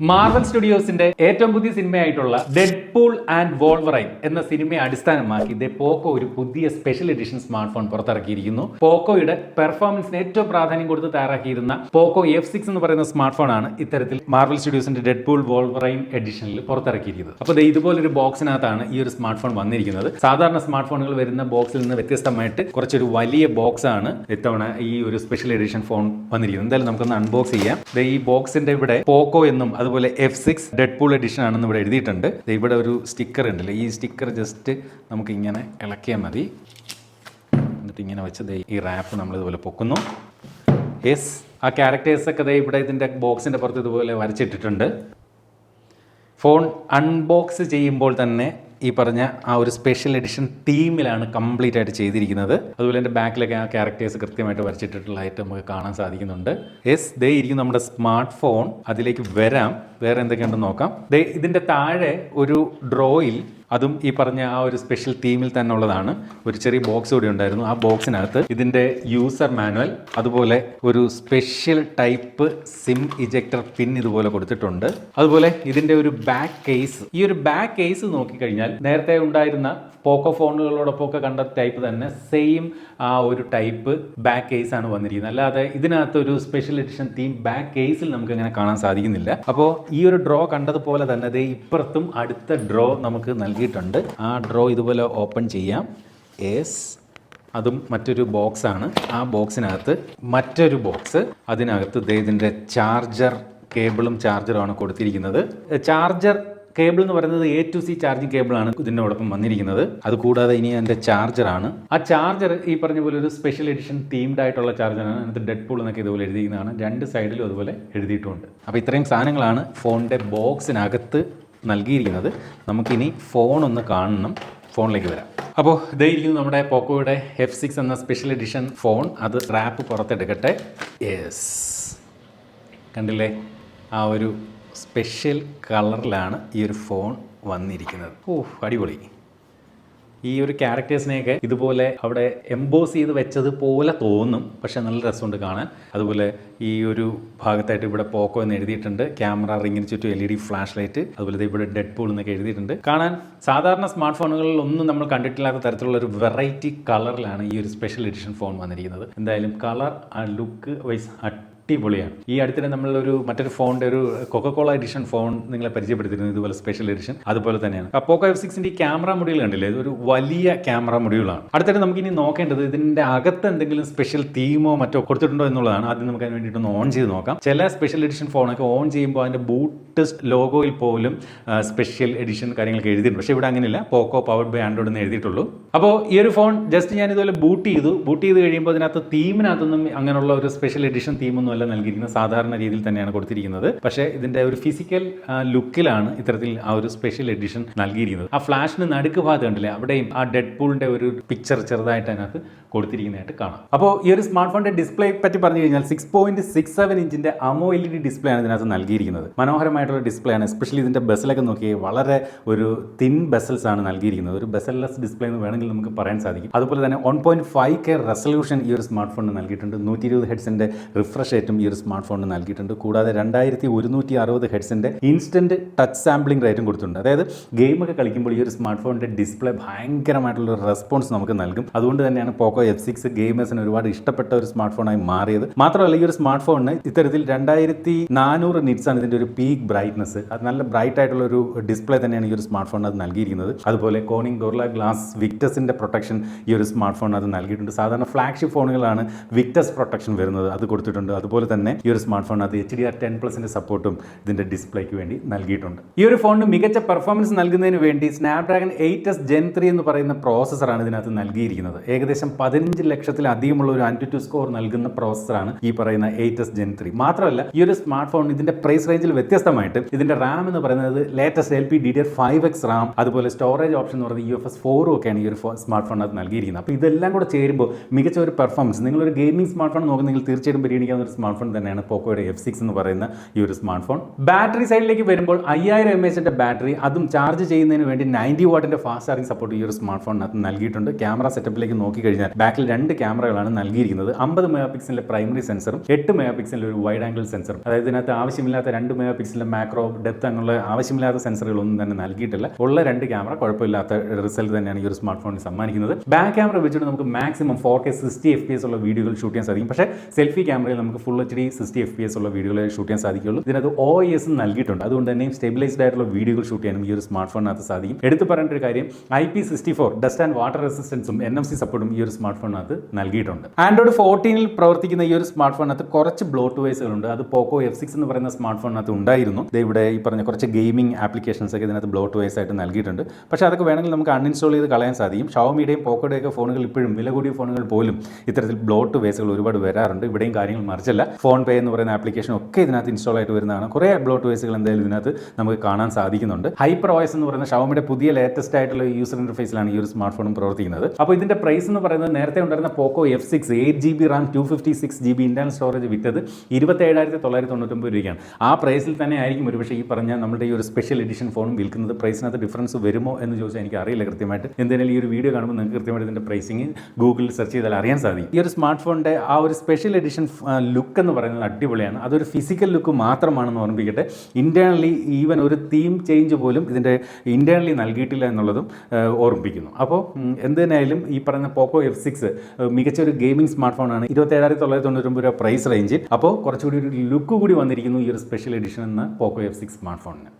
Marvel സ്റ്റുഡിയോസിന്റെ ഏറ്റവും പുതിയ സിനിമയായിട്ടുള്ള ഡെഡ് പൂൾ ആൻഡ് വോൾവറൈൻ എന്ന സിനിമയെ അടിസ്ഥാനമാക്കി ഇതേ പോക്കോ ഒരു പുതിയ സ്പെഷ്യൽ എഡിഷൻ സ്മാർട്ട് ഫോൺ പുറത്തിറക്കിയിരിക്കുന്നു. പോക്കോയുടെ പെർഫോമൻസിന് ഏറ്റവും പ്രാധാന്യം കൊടുത്ത് തയ്യാറാക്കിയിരുന്ന പോക്കോ എഫ് സിക്സ് എന്ന് പറയുന്ന സ്മാർട്ട് ഫോൺ ആണ് ഇത്തരത്തിൽ മാർവൽ സ്റ്റുഡിയോസിന്റെ ഡെഡ് പൂൾ വോൾവറൈൻ എഡിഷനിൽ പുറത്തിറക്കിയിരിക്കുന്നത്. അപ്പോൾ ഇതുപോലെ ഇതുപോലൊരു ബോക്സിനകത്താണ് ഈ ഒരു സ്മാർട്ട് ഫോൺ വന്നിരിക്കുന്നത്. സാധാരണ സ്മാർട്ട് ഫോണുകൾ വരുന്ന ബോക്സിൽ നിന്ന് വ്യത്യസ്തമായിട്ട് കുറച്ചൊരു വലിയ ബോക്സ് ആണ് ഇത്തവണ ഈ ഒരു സ്പെഷ്യൽ എഡിഷൻ ഫോൺ വന്നിരിക്കുന്നത്. എന്തായാലും നമുക്കൊന്ന് അൺബോക്സ് ചെയ്യാം. ഈ ബോക്സിന്റെ ഇവിടെ പോക്കോ എന്നും അതുപോലെ F six Deadpool edition ആണെന്ന് ഇവിടെ എഴുതിയിട്ടുണ്ട്. ഇവിടെ ഒരു സ്റ്റിക്കർ ഉണ്ടല്ലോ. ഈ സ്റ്റിക്കർ ജസ്റ്റ് നമുക്ക് ഇങ്ങനെ ഇളക്കിയാൽ മതി. എന്നിട്ട് ഇങ്ങനെ വെച്ച് ദേ ഈ റാപ്പ് നമ്മൾ ഇതുപോലെ പൊക്കുന്നു. എസ് ആ ക്യാരക്ടേഴ്സ് ഒക്കെ ദേ ഇവിടെ ഇതിന്റെ ബോക്സിന്റെ പുറത്ത് ഇതുപോലെ വരച്ചിട്ടിട്ടുണ്ട്. ഫോൺ അൺബോക്സ് ചെയ്യുമ്പോൾ തന്നെ ഈ പറഞ്ഞ ആ ഒരു സ്പെഷ്യൽ എഡിഷൻ തീമിലാണ് കംപ്ലീറ്റ് ആയിട്ട് ചെയ്തിരിക്കുന്നത്. അതുപോലെ എന്റെ ബാക്കിലൊക്കെ ആ ക്യാരക്ടേഴ്സ് കൃത്യമായിട്ട് വരച്ചിട്ടുള്ളതായിട്ട് നമുക്ക് കാണാൻ സാധിക്കുന്നുണ്ട്. യെസ് ദേ ഇരിക്കും നമ്മുടെ സ്മാർട്ട് ഫോൺ അതിലേക്ക് വരാം. വേറെ എന്തൊക്കെയുണ്ടെന്ന് നോക്കാം. ദേ ഇതിന്റെ താഴെ ഒരു ഡ്രോയിൽ അതും ഈ പറഞ്ഞ ആ ഒരു സ്പെഷ്യൽ തീമിൽ തന്നെ ഉള്ളതാണ് ഒരു ചെറിയ ബോക്സ് കൂടി ഉണ്ടായിരുന്നു. ആ ബോക്സിനകത്ത് ഇതിന്റെ യൂസർ മാനുവൽ അതുപോലെ ഒരു special type SIM ejector pin ഇതുപോലെ കൊടുത്തിട്ടുണ്ട്. അതുപോലെ ഇതിന്റെ ഒരു ബാക്ക് കേസ് ഈ ഒരു ബാക്ക് കേസ് നോക്കിക്കഴിഞ്ഞാൽ നേരത്തെ ഉണ്ടായിരുന്ന പോക്കോ ഫോണുകളോടൊപ്പം ഒക്കെ കണ്ട ടൈപ്പ് തന്നെ സെയിം ആ ഒരു ടൈപ്പ് ബാക്ക് കേസ് ആണ് വന്നിരിക്കുന്നത്. അല്ലാതെ ഇതിനകത്ത് ഒരു സ്പെഷ്യൽ എഡിഷൻ തീം ബാക്ക് കേസിൽ നമുക്ക് അങ്ങനെ കാണാൻ സാധിക്കുന്നില്ല. അപ്പോൾ ഈ ഒരു ഡ്രോ കണ്ടതുപോലെ തന്നെ ഇപ്പുറത്തും അടുത്ത ഡ്രോ നമുക്ക് നൽകിയിട്ടുണ്ട്. ആ ഡ്രോ ഇതുപോലെ ഓപ്പൺ ചെയ്യാം. എസ് അതും മറ്റൊരു ബോക്സാണ് ആ ബോക്സിനകത്ത് മറ്റൊരു ബോക്സ് അതിനകത്ത് ഇതിന്റെ ചാർജർ കേബിളും ചാർജറുമാണ് കൊടുത്തിരിക്കുന്നത്. ചാർജർ കേബിൾ എന്ന് പറയുന്നത് എ ടു സി ചാർജിങ് കേബിളാണ് ഇതിനോടൊപ്പം വന്നിരിക്കുന്നത്. അത് കൂടാതെ ഇനി എന്റെ ചാർജറാണ് ആ ചാർജർ ഈ പറഞ്ഞ പോലെ ഒരു സ്പെഷ്യൽ എഡിഷൻ തീംഡ് ആയിട്ടുള്ള ചാർജറാണ് അതിനകത്ത് ഡെഡ് പൂൾ എന്നൊക്കെ ഇതുപോലെ എഴുതിയിരിക്കുന്നതാണ്. രണ്ട് സൈഡിലും അതുപോലെ എഴുതിയിട്ടുണ്ട്. അപ്പോൾ ഇത്രയും സാധനങ്ങളാണ് ഫോണിന്റെ ബോക്സിനകത്ത് നൽകിയിരിക്കുന്നത്. നമുക്കിനി ഫോൺ ഒന്ന് കാണണം. ഫോണിലേക്ക് വരാം. അപ്പോൾ ഇതായിരിക്കുന്നു നമ്മുടെ പോക്കോയുടെ എഫ് സിക്സ് എന്ന സ്പെഷ്യൽ എഡിഷൻ ഫോൺ അത് റാപ്പ് പുറത്തെടുക്കട്ടെ. യെസ് കണ്ടില്ലേ? ആ ഒരു സ്പെഷ്യൽ കളറിലാണ് ഈ ഒരു ഫോൺ വന്നിരിക്കുന്നത്. ഓ അടിപൊളി. ഈ ഒരു ക്യാരക്ടേഴ്സിനെയൊക്കെ ഇതുപോലെ അവിടെ എംബോസ് ചെയ്ത് വെച്ചതുപോലെ തോന്നും. പക്ഷേ നല്ല രസമുണ്ട് കാണാൻ. അതുപോലെ ഈ ഒരു ഭാഗത്തായിട്ട് ഇവിടെ പോക്കോ എന്ന് എഴുതിയിട്ടുണ്ട്. ക്യാമറ റിങ്ങിന് ചുറ്റും L E D flash light അതുപോലെ ഇവിടെ ഡെഡ് പൂൾ എന്നൊക്കെ എഴുതിയിട്ടുണ്ട്. കാണാൻ സാധാരണ സ്മാർട്ട് ഫോണുകളിൽ ഒന്നും നമ്മൾ കണ്ടിട്ടില്ലാത്ത തരത്തിലുള്ള ഒരു വെറൈറ്റി കളറിലാണ് ഈ ഒരു സ്പെഷ്യൽ എഡിഷൻ ഫോൺ വന്നിരിക്കുന്നത്. എന്തായാലും കളർ ആ ലുക്ക് വൈസ് അടിപൊളിയാണ്. ഈ അടുത്തിടെ നമ്മളൊരു മറ്റൊരു ഫോണിന്റെ ഒരു കൊക്കക്കോള എഡിഷൻ ഫോൺ നിങ്ങളെ പരിചയപ്പെടുത്തിയിരുന്നു. ഇതുപോലെ സ്പെഷ്യൽ എഡിഷൻ. അതുപോലെ തന്നെയാണ്. ആ പോക്കോ എഫ് സിക്സിന്റെ ഈ ക്യാമറ മൊഡ്യൂൾ കണ്ടില്ലേ? ഇതൊരു വലിയ ക്യാമറ മൊഡ്യൂളാണ്. അടുത്തിടെ നമുക്ക് ഇനി നോക്കേണ്ടത് ഇതിന്റെ അകത്ത് എന്തെങ്കിലും സ്പെഷ്യൽ തീമോ മറ്റോ കൊടുത്തിട്ടുണ്ടോ എന്നുള്ളതാണ് ആദ്യം നമുക്ക് അതിന് വേണ്ടിയിട്ട് ഒന്ന് ഓൺ ചെയ്ത് നോക്കാം. ചില സ്പെഷ്യൽ എഡിഷൻ ഫോണൊക്കെ ഓൺ ചെയ്യുമ്പോൾ അതിന്റെ ബൂട്ട് ലോഗോയിൽ പോലും സ്പെഷ്യൽ എഡിഷൻ കാര്യങ്ങളൊക്കെ എഴുതിയിട്ടുണ്ട്. പക്ഷേ ഇവിടെ അങ്ങനെയില്ല. പോക്കോ പവർഡ് ബൈ ആൻഡ്രോയിഡ് എന്ന് എഴുതിയിട്ടുള്ളൂ. അപ്പോൾ ഈ ഒരു ഫോൺ ജസ്റ്റ് ഞാൻ ഇതുപോലെ ബൂട്ട് ചെയ്തു. ബൂട്ട് ചെയ്ത് കഴിയുമ്പോൾ അതിനകത്ത് തീമിനകത്തൊന്നും അങ്ങനെയുള്ള ഒരു സ്പെഷ്യൽ എഡിഷൻ തീമൊന്നും അല്ല നൽകിയിരിക്കുന്നത്. സാധാരണ രീതിയിൽ തന്നെയാണ് കൊടുത്തിരിക്കുന്നത്. പക്ഷേ ഇതിന്റെ ഒരു ഫിസിക്കൽ ലുക്കിലാണ് ഇത്തരത്തിൽ ആ ഒരു സ്പെഷ്യൽ എഡിഷൻ നൽകിയിരിക്കുന്നത്. ആ ഫ്ലാഷിന് നടുക്ക് ഭാഗത്ത് കണ്ടില്ലേ അവിടെയും ആ ഡെഡ് പൂളിന്റെ ഒരു പിക്ചർ ചെറുതായിട്ട് അതിനകത്ത് കൊടുത്തിരിക്കുന്നതായിട്ട് കാണാം. അപ്പോൾ ഈ ഒരു സ്മാർട്ട് ഫോണിന്റെ ഡിസ്പ്ലേ പറ്റി പറഞ്ഞു കഴിഞ്ഞാൽ സിക്സ് പോയിന്റ് സിക്സ് സെവൻ ഇഞ്ചിന്റെ അമോ എൽ ഇ ഡി ഡിസ്പ്ലേ ആണ് ഇതിനകത്ത് നൽകിയിരിക്കുന്നത്. മനോഹരമായിട്ടുള്ള ഡിസ്പ്ലേ ആണ്. എസ്പെഷ്യലി ഇതിന്റെ ബസ്സിലൊക്കെ നോക്കി വളരെ ഒരു തിൻ ബസൽസ് ആണ് നൽകിയിരിക്കുന്നത്. ഒരു ബസൽലെസ് ഡിസ്പ്ലേ എന്ന് വേണമെങ്കിൽ നമുക്ക് പറയാൻ സാധിക്കും. അതുപോലെ തന്നെ one point five K resolution ഈ ഒരു സ്മാർട്ട് ഫോണിന് നൽകിയിട്ടുണ്ട്. നൂറ്റി ഇരുപത് ഹെഡ്സിന്റെ റിഫ്രഷ് റേറ്റും ഈ ഒരു സ്മാർട്ട് ഫോണിന് നൽകിയിട്ടുണ്ട്. കൂടാതെ രണ്ടായിരത്തി ഒരുന്നൂറ്റി അറുപത് ഹെഡ്സിന്റെ ഇൻസ്റ്റന്റ് ടച്ച് സാമ്പിളിംഗ് റേറ്റും കൊടുത്തിട്ടുണ്ട്. അതായത് ഗെയിം ഒക്കെ കളിക്കുമ്പോൾ ഈ ഒരു സ്മാർട്ട് ഫോണിന്റെ ഡിസ്പ്ലേ ഭയങ്കരമായിട്ടുള്ള റെസ്പോൺസ് നമുക്ക് നൽകും. അതുകൊണ്ട് തന്നെയാണ് പോക്കോ എഫ് സിക്സ് ഗെയിമേഴ്സിന് ഒരുപാട് ഇഷ്ടപ്പെട്ട ഒരു സ്മാർട്ട് ഫോണായി മാറിയത്. മാത്രമല്ല ഈ ഒരു സ്മാർട്ട് ഫോണിന് ഇത്തരത്തിൽ രണ്ടായിരത്തി നാനൂറ് നിറ്റ്സ് ആണ് ഇതിന്റെ ഒരു പീക്ക് ബ്രൈറ്റ്നസ് അത് നല്ല ബ്രൈറ്റ് ആയിട്ടുള്ള ഒരു ഡിസ്പ്ലേ തന്നെയാണ് ഈ ഒരു സ്മാർട്ട് ഫോൺ അത് നൽകിയിരിക്കുന്നത്. അതുപോലെ കോണിംഗ് ഗോർല ഗ്ലാസ് വിക്ടസിന്റെ പ്രൊട്ടക്ഷൻ ഈ ഒരു സ്മാർട്ട് ഫോൺ അത് നൽകിയിട്ടുണ്ട്. സാധാരണ ഫ്ലാഗ്ഷിപ്പ് ഫോണുകളാണ് വിക്ടസ് പ്രൊട്ടക്ഷൻ വരുന്നത്. അത് കൊടുത്തിട്ടുണ്ട്. അതുപോലെ തന്നെ ഈ ഒരു സ്മാർട്ട് ഫോൺ അത് എച്ച് ഡി ആർ ടെൻ പ്ലസിന്റെ സപ്പോർട്ടും ഇതിന്റെ ഡിസ്പ്ലേക്ക് വേണ്ടി നൽകിയിട്ടുണ്ട്. ഈ ഒരു ഫോണിന് മികച്ച പെർഫോമൻസ് നൽകുന്നതിന് വേണ്ടി Snapdragon eight S Gen three എന്ന് പറയുന്ന പ്രോസസ്സറാണ് ഇതിനകത്ത് നൽകിയിരിക്കുന്നത്. ഏകദേശം പതിനഞ്ച് ലക്ഷത്തിലധികമുള്ള ഒരു ആന്റി ടു സ്കോർ നൽകുന്ന പ്രോസസ്സറാണ് ഈ പറയുന്ന എയ്റ്റ് എസ് ജെൻ ത്രീ മാത്രമല്ല ഈ ഒരു സ്മാർട്ട് ഫോൺ ഇതിന്റെ പ്രൈസ് റേഞ്ചിൽ വ്യത്യസ്തമായിട്ട് ഇതിന്റെ റാം എന്ന് പറയുന്നത് latest L P D D five X RAM അതുപോലെ സ്റ്റോറേജ് ഓപ്ഷൻ എന്ന് പറയുന്നത് യു എഫ് എസ് ഫോറും ഒക്കെയാണ് ഈ ഒരു സ്മാർട്ട് അത് നൽകിയിരിക്കുന്നത്. അപ്പോൾ ഇതെല്ലാം കൂടെ ചേരുമ്പോൾ മികച്ച ഒരു പെർഫോമൻസ് നിങ്ങളൊരു ഗെയിമിംഗ് സ്മാർട്ട് ഫോൺ നോക്കുന്നെങ്കിൽ തീർച്ചയായിട്ടും പരിഗണിക്കാവുന്ന ഒരു സ്മാർട്ട് ഫോൺ തന്നെയാണ് പോക്കോയുടെ എഫ് സിക്സ് എന്ന് പറയുന്ന ഈ ഒരു സ്മാർട്ട് ഫോൺ ബാറ്ററി സൈഡിലേക്ക് വരുമ്പോൾ അയ്യായിരം എം എച്ചിന്റെ ബാറ്ററി അതും ചാർജ് ചെയ്യുന്നതിന് വേണ്ടി നയന്റി വാട്ടിന്റെ ഫാസ്റ്റ് ചാർജിംഗ് സപ്പോർട്ട് ഈ ഒരു സ്മാർട്ട് ഫോണിനകത്ത് നൽകിയിട്ടുണ്ട്. ക്യാമറ സെറ്റപ്പിലേക്ക് നോക്കിക്കഴിഞ്ഞാൽ ബാക്കിൽ രണ്ട് ക്യാമറകളാണ് നൽകിയിരിക്കുന്നത്. അമ്പത് മെഗാ പിക്സലിന്റെ പ്രൈമറി സെൻസറും എട്ട് മെഗാ പിക്സലിന്റെ ഒരു വൈഡ് ആംഗിൾ സെൻസർ അതായത് ഇതിനകത്ത് ആവശ്യമില്ലാത്ത രണ്ട് മെഗാ പിക്സലിന്റെ മാക്രോ ഡെപ്ത് അങ്ങനെയുള്ള ആവശ്യമില്ലാത്ത സെൻസറുകളൊന്നും തന്നെ നൽകിയിട്ടില്ല. ഉള്ള രണ്ട് ക്യാമറ കുഴപ്പമില്ലാത്ത റിസൾട്ട് തന്നെയാണ് ഈ ഒരു സ്മാർട്ട് ഫോണിൽ സമ്മാനിക്കുന്നത്. ബാക്ക് ക്യാമറ വെച്ചിട്ട് നമുക്ക് maximum four K sixty F P S ഉള്ള വീഡിയോകൾ ഷൂട്ട് ചെയ്യാൻ സാധിക്കും. പക്ഷേ സെൽഫി ക്യാമറയിൽ നമുക്ക് full H D sixty F P S ഉള്ള വീഡിയോകൾ ഷൂട്ട് ചെയ്യാൻ സാധിക്കുള്ളൂ ഇതിനകത്ത് ഒ എസ് നൽകിയിട്ടുണ്ട്. അതുകൊണ്ട് തന്നെ സ്റ്റെബിലൈസ്ഡ് ആയിട്ടുള്ള വീഡിയോകൾ ഷൂട്ട് ചെയ്യാനും ഈ ഒരു സ്മാർട്ട് ഫോണിനകത്ത് സാധിക്കും. എടുത്തു പറയേണ്ട ഒരു കാര്യം I P sixty four dust and water റെസിസ്റ്റൻസും എൻ എം സി സപ്പോർട്ടും ഈ ഒരു സ്മാർട്ട് ഫോണിനകത്ത് നൽകിയിട്ടുണ്ട് ആൻഡ്രോയിഡ് ഫോർട്ടീനിൽ പ്രവർത്തിക്കുന്ന ഈ ഒരു സ്മാർട്ട് ഫോണിനകത്ത് കുറച്ച് ബ്ലോട്ട് വൈസുകളുണ്ട്. അത് പോക്കോ എഫ് സിക്സ് എന്ന് പറയുന്ന സ്മാർട്ട് ഫോണിനകത്ത് ഉണ്ടായിരുന്നു ഇവിടെ ഈ പറഞ്ഞ കുറച്ച് ഗെയിമിംഗ് ആപ്ലിക്കേഷൻസ് ഒക്കെ ഇതിനകത്ത് ബ്ലോട്ട് വൈസ് ആയിട്ട് നൽകിയിട്ടുണ്ട്. പക്ഷേ അതൊക്കെ വേണമെങ്കിൽ നമുക്ക് അൺഇൻസ്റ്റാൾ ചെയ്ത് കളയാൻ സാധിക്കും. ഷവമിയുടെയും പോക്കോയുടെയൊക്കെ ഫോണുകൾ ഇപ്പോഴും വില കൂടിയ ഫോണുകൾ പോലും ഇത്തരത്തിൽ ബ്ലോട്ട് വേസുകൾ ഒരുപാട് വരാറുണ്ട്. ഇവിടെയും കാര്യങ്ങൾ മറിച്ചല്ല. ഫോൺ പേ എന്ന് പറയുന്ന ആപ്ലിക്കേഷൻ ഒക്കെ ഇതിനകത്ത് ഇൻസ്റ്റാൾ ആയിട്ട് വരുന്നതാണ്. കുറേ ബ്ലോട്ട് വേസുകൾ എന്തായാലും ഇതിനകത്ത് നമുക്ക് കാണാൻ സാധിക്കുന്നുണ്ട്. ഹൈപ്പർ ഓയസ് എന്ന് പറയുന്ന ഷവമിയുടെ പുതിയ ലേറ്റസ്റ്റ് ആയിട്ടുള്ള യൂസർ ഇന്റർഫേസിലാണ് ഈ ഒരു സ്മാർട്ട് ഫോണും പ്രവർത്തിക്കുന്നത്. അപ്പോൾ ഇതിന്റെ പ്രൈസ് എന്ന് പറയുന്നത് നേരത്തെ ഉണ്ടായിരുന്ന Poco F six eight G B RAM two fifty six G B internal storage വിറ്റത് ഇരുപത്തേഴായിരത്തി തൊള്ളായിരത്തി തൊണ്ണൂറ്റൊമ്പത് രൂപയ്ക്കാണ്. ആ പ്രൈസിൽ തന്നെ ആയിരിക്കും ഒരുപക്ഷെ ഈ പറഞ്ഞ നമ്മുടെ ഈ ഒരു സ്പെഷ്യൽ എഡിഷൻ ഫോണും വിൽക്കുന്നത്. പ്രൈസിനകത്ത് ഡിഫറൻസ് വരുമോ എന്ന് ചോദിച്ചാൽ എനിക്ക് അറിയില്ല കൃത്യമായിട്ട്. എന്തായാലും ഈ ഒരു വീഡിയോ കാണുമ്പോൾ നിങ്ങൾക്ക് കൃത്യമായിട്ട് ഇതിന്റെ പ്രൈസിങ് ഗൂഗിളിൽ സെർച്ച് ചെയ്താൽ അറിയാൻ സാധിക്കും. ഈ ഒരു സ്മാർട്ട് ഫോണിന്റെ ആ ഒരു സ്പെഷ്യൽ എഡിഷൻ ലുക്ക് എന്ന് പറയുന്നത് അടിപൊളിയാണ്. അതൊരു ഫിസിക്കൽ ലുക്ക് മാത്രമാണെന്ന് ഓർമ്മിപ്പിക്കട്ടെ ഇന്റേണലി ഈവൻ ഒരു തീം ചേഞ്ച് പോലും ഇതിന്റെ ഇന്റേണലി നൽകിയിട്ടില്ല എന്നുള്ളതും ഓർമ്മിപ്പിക്കുന്നു. അപ്പോൾ എന്തിനായാലും ഈ പറഞ്ഞ പോക്കോ എഫ് സിക്സ് മികച്ച ഒരു ഗെയിമിംഗ് സ്മാർട്ട് ഫോണാണ് ഇരുപത്തേഴായിരത്തി തൊള്ളായിരത്തി തൊണ്ണൂറ്റൊമ്പത് രൂപ പ്രൈസ് റേഞ്ചിൽ അപ്പോൾ കുറച്ചുകൂടി ഒരു ലുക്ക് കൂടി വന്നിരിക്കുന്നു ഈ ഒരു സ്പെഷ്യൽ എഡിഷൻ എന്ന പോക്കോ എഫ് സിക്സ് സ്മാർട്ട് ഫോണിന്